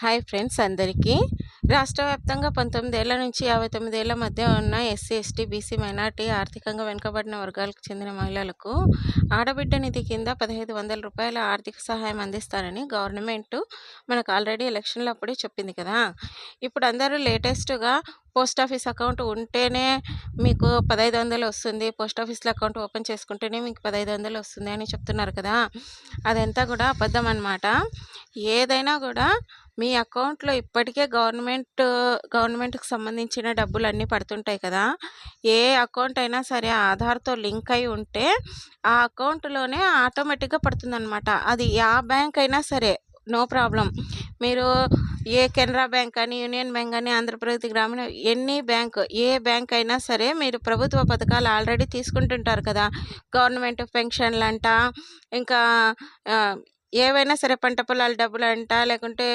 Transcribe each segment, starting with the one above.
Hi friends అందరికీ. రాష్ట్ర వ్యాప్తంగా పంతొమ్మిదేళ్ళ నుంచి యాభై తొమ్మిదేళ్ళ మధ్య ఉన్న ఎస్సీ ఎస్టీ బీసీ మైనార్టీ ఆర్థికంగా వెనుకబడిన వర్గాలకు చెందిన మహిళలకు ఆడబిడ్డ నిధి కింద పదహైదు వందల రూపాయల ఆర్థిక సహాయం అందిస్తారని గవర్నమెంట్ మనకు ఆల్రెడీ ఎలక్షన్లు అప్పుడే చెప్పింది కదా. ఇప్పుడు అందరూ లేటెస్ట్గా పోస్ట్ ఆఫీస్ అకౌంట్ ఉంటేనే మీకు పదహైదు వందలు వస్తుంది. పోస్ట్ ఆఫీస్లో అకౌంట్ ఓపెన్ చేసుకుంటేనే మీకు పదహైదు వందలు వస్తుంది అని చెప్తున్నారు కదా. అదంతా కూడా అబద్ధం అనమాట ఏదైనా కూడా మీ అకౌంట్లో ఇప్పటికే గవర్నమెంట్ గవర్నమెంట్కి సంబంధించిన డబ్బులు అన్నీ పడుతుంటాయి కదా? ఏ అకౌంట్ అయినా సరే ఆధార్తో లింక్ అయి ఉంటే ఆ అకౌంట్లోనే ఆటోమేటిక్గా పడుతుందన్నమాట. అది ఆ బ్యాంక్ అయినా సరే నో ప్రాబ్లం మీరు ఏ కెనరా బ్యాంక్ అని యూనియన్ బ్యాంక్ అని ఆంధ్రప్రదేశ్ గ్రామీణ ఎన్ని బ్యాంక్ ఏ బ్యాంక్ అయినా సరే మీరు ప్రభుత్వ పథకాలు ఆల్రెడీ తీసుకుంటుంటారు కదా? గవర్నమెంట్ పెన్షన్లు అంట ఇంకా ఏవైనా సరే పంట పొలాల డబ్బులు అంట లేకుంటే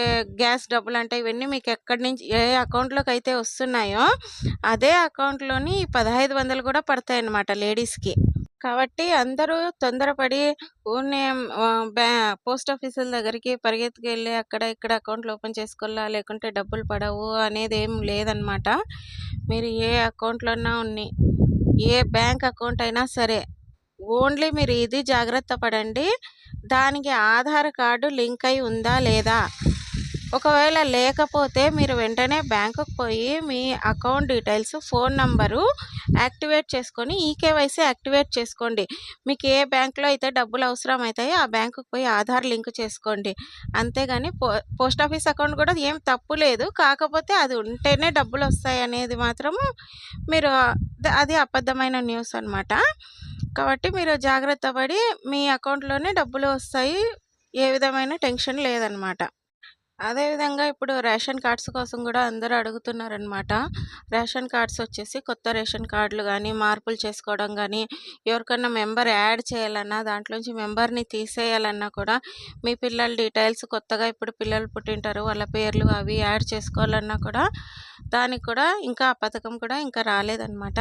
గ్యాస్ డబ్బులు అంట ఇవన్నీ మీకు ఎక్కడి నుంచి ఏ అకౌంట్లోకి అయితే వస్తున్నాయో అదే అకౌంట్లోని పదహైదు వందలు కూడా పడతాయి అన్నమాట లేడీస్కి. కాబట్టి అందరూ తొందరపడి ఊరినే బ్యా పోస్ట్ ఆఫీసుల దగ్గరికి పరిగెత్తుకెళ్ళి అక్కడ ఇక్కడ అకౌంట్లు ఓపెన్ చేసుకోవాలా లేకుంటే డబ్బులు పడవు అనేది ఏం లేదనమాట మీరు ఏ అకౌంట్లోనా ఉన్ని ఏ బ్యాంక్ అకౌంట్ అయినా సరే ఓన్లీ మీరు ఇది జాగ్రత్త పడండి. దానికి ఆధార్ కార్డు లింక్ అయి ఉందా లేదా? ఒకవేళ లేకపోతే మీరు వెంటనే బ్యాంకుకు పోయి మీ account details phone number activate చేసుకొని ఈకేవైసీ యాక్టివేట్ చేసుకోండి. మీకు ఏ బ్యాంక్లో అయితే డబ్బులు అవసరం అవుతాయో ఆ బ్యాంకుకు పోయి ఆధార్ లింక్ చేసుకోండి. అంతేగాని పో పోస్ట్ ఆఫీస్ అకౌంట్ కూడా ఏం తప్పు లేదు. కాకపోతే అది ఉంటేనే డబ్బులు వస్తాయి అనేది మాత్రము మీరు అది అబద్ధమైన న్యూస్ అనమాట కాబట్టి మీరు జాగ్రత్త పడి మీ అకౌంట్లోనే డబ్బులు వస్తాయి. ఏ విధమైన టెన్షన్ లేదనమాట. అదేవిధంగా ఇప్పుడు రేషన్ కార్డ్స్ కోసం కూడా అందరూ అడుగుతున్నారనమాట రేషన్ కార్డ్స్ వచ్చేసి కొత్త రేషన్ కార్డులు కానీ మార్పులు చేసుకోవడం కానీ ఎవరికన్నా మెంబర్ యాడ్ చేయాలన్నా దాంట్లోంచి మెంబర్ని తీసేయాలన్నా కూడా మీ పిల్లల డీటెయిల్స్ కొత్తగా ఇప్పుడు పిల్లలు పుట్టింటారు వాళ్ళ పేర్లు అవి యాడ్ చేసుకోవాలన్నా కూడా దానికి కూడా ఇంకా ఆ పథకం కూడా ఇంకా రాలేదన్నమాట.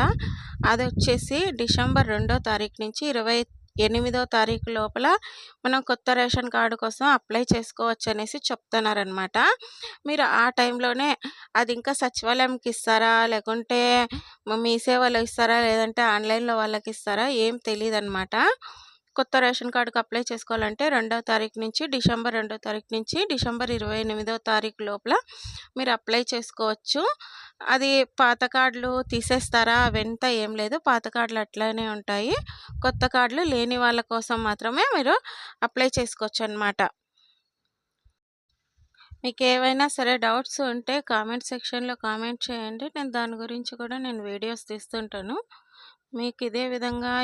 అది వచ్చేసి డిసెంబర్ రెండో తారీఖు నుంచి ఇరవై ఎనిమిదో తారీఖు లోపల మనం కొత్త రేషన్ కార్డు కోసం అప్లై చేసుకోవచ్చు అనేసి చెప్తున్నారనమాట. మీరు ఆ టైంలోనే అది ఇంకా సచివాలయంకి ఇస్తారా? లేకుంటే మీ సేవలో ఇస్తారా? లేదంటే ఆన్లైన్లో వాళ్ళకి ఇస్తారా? ఏం తెలియదు అనమాట కొత్త రేషన్ కార్డుకి అప్లై చేసుకోవాలంటే రెండవ తారీఖు నుంచి డిసెంబర్ రెండవ తారీఖు నుంచి డిసెంబర్ ఇరవై ఎనిమిదో తారీఖు లోపల మీరు అప్లై చేసుకోవచ్చు. అది పాత కార్డులు తీసేస్తారా? అవంతా ఏం లేదు. పాత కార్డులు అట్లానే ఉంటాయి. కొత్త కార్డులు లేని వాళ్ళ కోసం మాత్రమే మీరు అప్లై చేసుకోవచ్చు అనమాట మీకు ఏవైనా సరే డౌట్స్ ఉంటే కామెంట్ సెక్షన్లో కామెంట్ చేయండి. నేను దాని గురించి కూడా నేను వీడియోస్ తీస్తుంటాను. మీకు ఇదే విధంగా